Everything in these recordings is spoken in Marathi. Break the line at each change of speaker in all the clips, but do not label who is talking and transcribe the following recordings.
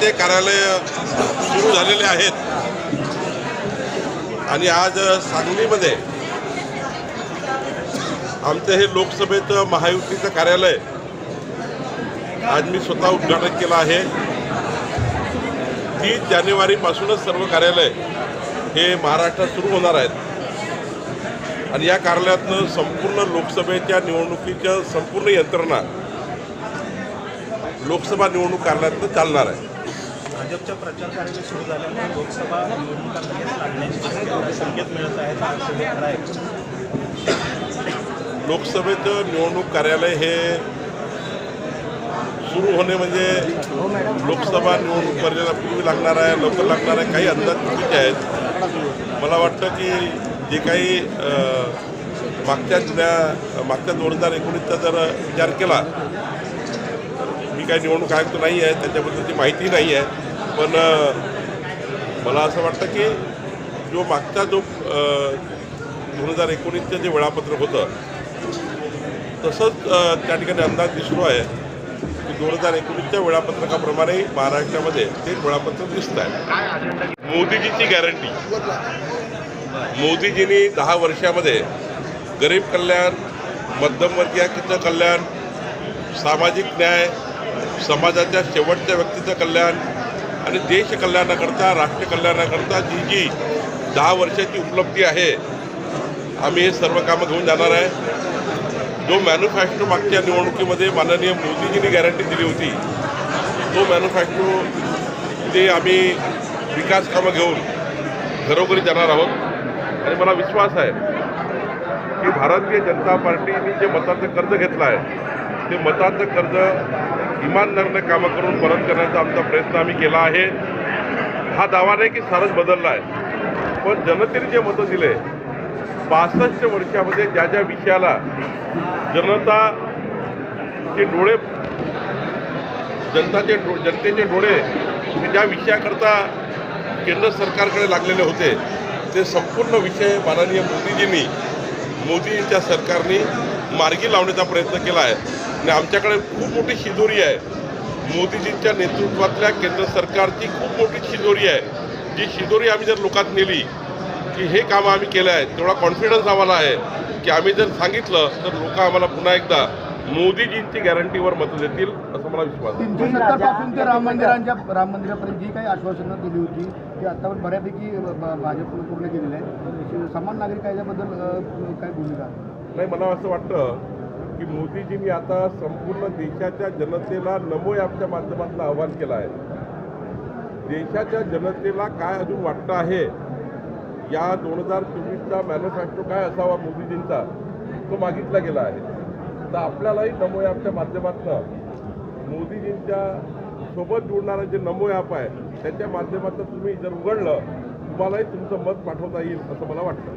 ते कार्यालय सुरू झालेले आहेत. आणि आज सांगलीमध्ये आमचं हे लोकसभेचं महायुतीचं कार्यालय आज मी स्वतः उद्घाटन केलं आहे. तीस जानेवारीपासूनच सर्व कार्यालय हे महाराष्ट्रात सुरू होणार आहेत. आणि या कार्यालयातनं संपूर्ण लोकसभेच्या निवडणुकीच्या संपूर्ण यंत्रणा लोकसभा निवडणूक कार्यालयातनं चालणार आहे.
भाजपच्या प्रचार कार्य सुरू झाल्यामुळे लोकसभा निवडणुकांमध्ये लागण्याची संकेत मिळत आहेत.
लोकसभेचं निवडणूक कार्यालय हे सुरू होणे म्हणजे लोकसभा निवडणूक पर्यंत पूर्वी लागणार आहे लवकर लागणार आहे काही अंदाज चुकीचे आहेत. मला वाटतं की जे काही मागच्या जुन्या मागच्या दोन हजार एकोणीसचा जर विचार केला तर मी काही निवडणूक आयुक्त नाही आहे त्याच्याबद्दलची माहिती नाही आहे. पण मला असं वाटतं की जो मागचा जो दोन हजार एकोणीसचं जे वेळापत्रक होतं तसंच त्या ठिकाणी अंदाज दिसतो आहे की दोन हजार एकोणीसच्या वेळापत्रकाप्रमाणे महाराष्ट्रामध्ये ते वेळापत्रक दिसत आहे. मोदीजीची गॅरंटी मोदीजींनी दहा वर्षामध्ये गरीब कल्याण मध्यमवर्गीयाचं कल्याण सामाजिक न्याय समाजाच्या शेवटच्या व्यक्तीचं कल्याण आणि देश कल्याणाकरता राष्ट्र कल्याणाकरता जी जी दहा वर्षाची उपलब्धी आहे आम्ही हे सर्व कामं घेऊन जाणार आहे. जो मॅन्युफॅक्चर मागच्या निवडणुकीमध्ये माननीय मोदीजींनी गॅरंटी दिली होती तो मॅन्युफॅक्चर ते आम्ही विकास कामं घेऊन घरोघरी जाणार आहोत. आणि मला विश्वास आहे की भारतीय जनता पार्टीने जे मताचं कर्ज घेतलं आहे ते मताचं कर्ज इमानदारने कामं करून परत करण्याचा आमचा प्रयत्न आम्ही केला आहे. हा दावा नाही की सारच बदलला आहे पण जनतेने जे मतं दिले पासष्ट वर्षामध्ये ज्या ज्या विषयाला जनता चे डोळे जनताचे डो जनतेचे डोळे ज्या विषयाकरता केंद्र सरकारकडे लागलेले होते ते संपूर्ण विषय माननीय मोदीजींनी मोदींच्या सरकारने मार्गी लावण्याचा प्रयत्न केला आहे. आणि आमच्याकडे खूप मोठी शिदोरी आहे. मोदीजींच्या नेतृत्वातल्या केंद्र सरकारची खूप मोठी शिदोरी आहे. जी शिदोरी आम्ही जर लोकात नेली की हे कामं आम्ही केलं आहे तेवढा कॉन्फिडन्स आम्हाला आहे की आम्ही जर सांगितलं तर लोक आम्हाला पुन्हा एकदा मोदीजींची गॅरंटीवर मतं देतील असं मला विश्वास आहे.
तीनशे सत्तरपासून ते राम मंदिरांच्या राम मंदिरापर्यंत जी काही आश्वासनं दिली होती ती आतापर्यंत बऱ्यापैकी ब- भाजपनं पूर्ण केलेली आहे समान नागरिक कायद्याबद्दल काय भूमिका?
नाही मला असं वाटतं की मोदीजींनी आता संपूर्ण देशाच्या जनतेला नमो ॲपच्या माध्यमातून आवाहन केलं आहे. देशाच्या जनतेला काय अजून वाटतं आहे? या दोन हजार चोवीसचा मॅन्युफॅक्चर काय असावा मोदीजींचा? तो मागितला गेला आहे. तर आपल्यालाही नमो ॲपच्या माध्यमातून मोदीजींच्या सोबत जोडणारं जे नमो ॲप आहे त्याच्या माध्यमातून तुम्ही जर उघडलं तुम्हालाही तुमचं मत पाठवता येईल असं मला वाटतं.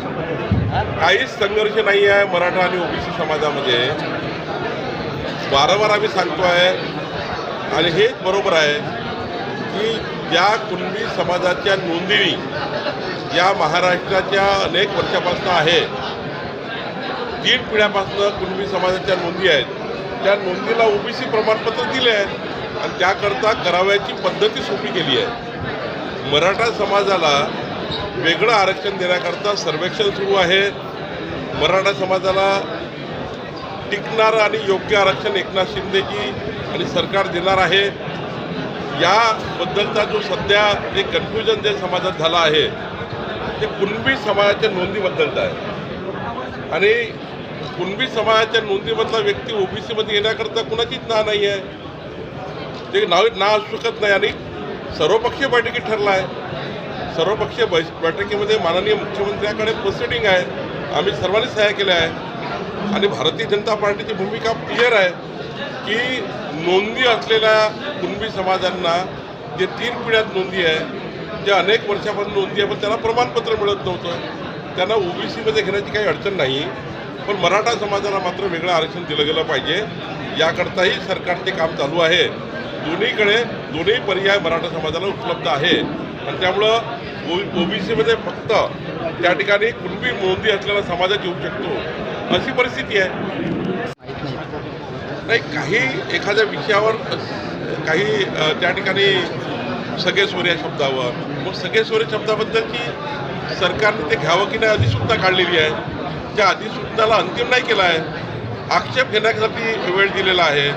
काहीच संघर्ष नाही आहे मराठा आणि ओबीसी समाजामध्ये. वारंवार आम्ही सांगतो आहे आणि हेच बरोबर आहे की ज्या कुणबी समाजाच्या नोंदणी या महाराष्ट्राच्या अनेक वर्षापासून आहे तीन पिढ्यापासून कुणबी समाजाच्या नोंदी आहेत. त्या नोंदीला ओबीसी प्रमाणपत्र दिले आहेत आणि त्याकरता करावयाची पद्धती सोपी केली आहे. मराठा समाजाला वेगळं आरक्षण देण्याकरता सर्वेक्षण सुरू आहे. मराठा समाजाला टिकणारं आणि योग्य आरक्षण एकनाथ शिंदेजी आणि सरकार देणार आहे. याबद्दलचा जो सध्या जे कन्फ्युजन जे समाजात झालं आहे ते कुणबी समाजाच्या नोंदीबद्दलचं आहे. आणि कुणबी समाजाच्या नोंदीमधला व्यक्ती ओबीसीमध्ये येण्याकरता कुणाचीच ना नाही आहे ते नाव ना असू शकत नाही आणि सर्वपक्षीय बैठकीत ठरला आहे सर्वपक्षीय बैश बैठकीमध्ये माननीय मुख्यमंत्र्यांकडे प्रोसिडिंग आहे. आम्ही सर्वांनी सह्या केल्या आहे आणि भारतीय जनता पार्टीची भूमिका क्लिअर आहे की नोंदी असलेल्या कुणबी समाजांना जे तीन पिढ्यात नोंदी आहे जे अनेक वर्षापासून नोंदी आहे पण त्यांना प्रमाणपत्र मिळत नव्हतं. त्यांना ओबीसीमध्ये घेण्याची काही अडचण नाही पण मराठा समाजाला मात्र वेगळं आरक्षण दिलं गेलं पाहिजे. याकरताही सरकारचे काम चालू आहे. दोन्हीकडे दोन्ही पर्याय मराठा समाजाला उपलब्ध आहे आणि त्यामुळं ओबीसीमध्ये फक्त त्या ठिकाणी कुणबी नोंदी असलेला समाजात येऊ शकतो अशी परिस्थिती आहे. नाही काही एखाद्या विषयावर काही त्या ठिकाणी सगळे या शब्दावर. मग सगळे सोरे शब्दाबद्दलची सरकारने ते घ्यावं की नाही अधिसूचना काढलेली आहे. त्या अधिसूचनाला अंतिम नाही केला आहे. आक्षेप घेण्यासाठी वेळ दिलेला आहे.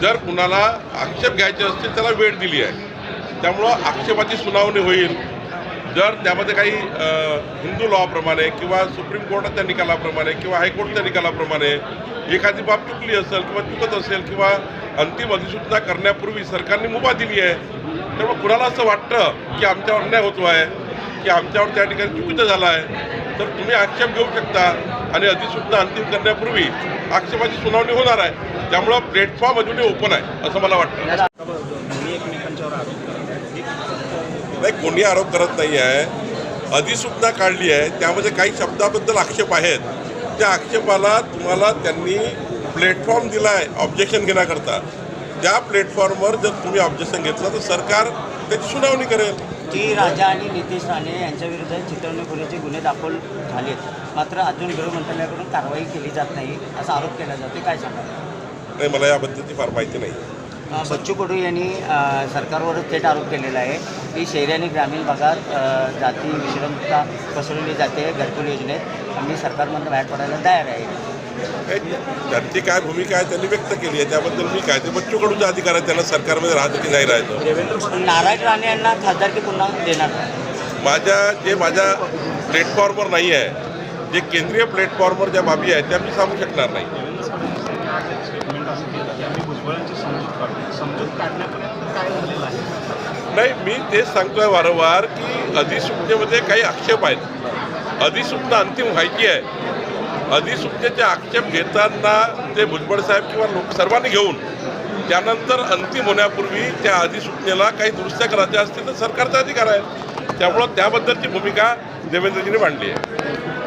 जर कुणाला आक्षेप घ्यायचे असतील त्याला वेळ दिली आहे. त्यामुळं आक्षेपाची सुनावणी होईल. जर त्यामध्ये काही हिंदू लॉप्रमाणे किंवा सुप्रीम कोर्टाच्या निकालाप्रमाणे किंवा हायकोर्टच्या निकालाप्रमाणे एखादी बाब चुकली असेल किंवा चुकत असेल किंवा अंतिम अधिसूचना करण्यापूर्वी सरकारने मुभा दिली आहे त्यामुळे कुणाला असं वाटतं की आमच्यावर अन्याय होतो आहे की आमच्यावर त्या ठिकाणी चुकीचं झालं आहे तर तुम्ही आक्षेप घेऊ शकता आणि अधिसूचना अंतिम करण्यापूर्वी आक्षेपाची सुनावणी होणार आहे. त्यामुळं प्लॅटफॉर्म अजूनही ओपन आहे असं मला वाटतं
दोन्ही एकमेकांच्यावर आरोप करत आहेत एक
नाही कोणी आरोप करत नाही आहे अधिसूचना काढली आहे. त्यामध्ये काही शब्दाबद्दल आक्षेप आहेत. त्या आक्षेपाला तुम्हाला त्यांनी प्लॅटफॉर्म दिला आहे ऑब्जेक्शन घेण्याकरता. त्या प्लॅटफॉर्मवर जर तुम्ही ऑब्जेक्शन घेतलं तर सरकार त्याची सुनावणी करेल.
की राजा आणि नितेश राणे यांच्या विरुद्ध चित्रणखोरीचे गुन्हे दाखल झालेत. मात्र अजून गृह मंत्रालयाकडून कारवाई केली जात नाही असा आरोप केला जातो काय सांगा
नाही मला याबद्दलची फार माहिती नाही.
बच्चू कडू यांनी अ, सरकारवरच थेट आरोप केलेला आहे की शहरी आणि ग्रामीण भागात जाती विश्रांतता पसरवली जाते घरकुल योजनेत. आम्ही सरकारमधून बाहेर पडायला तयार आहे.
त्यांची काय भूमिका आहे त्यांनी व्यक्त केली आहे. त्याबद्दल मी काय ते बच्चूकडूचा अधिकार आहे त्यांना सरकारमध्ये राहायचं की नाही राहायचं
नारायण राणे यांना खासदारकी पुन्हा देणार.
माझ्या जे माझ्या प्लॅटफॉर्मवर नाही आहे जे केंद्रीय प्लॅटफॉर्मवर ज्या बाबी आहेत त्या मी सांगू शकणार नाही.
समजूत समजूत काढण्यापर्यंत काय झालेलं आहे?
नाही मी तेच सांगतोय वारंवार की अधिसूचनेमध्ये काही आक्षेप आहेत. अधिसूचना अंतिम व्हायची आहे. अधिसूचनेचे आक्षेप घेताना ते भुजबळ साहेब किंवा लोक सर्वांनी घेऊन त्यानंतर अंतिम होण्यापूर्वी त्या अधिसूचनेला काही दुरुस्त्या करायच्या असतील तर सरकारचा अधिकार आहे. त्यामुळं त्याबद्दलची भूमिका देवेंद्रजींनी मांडली आहे.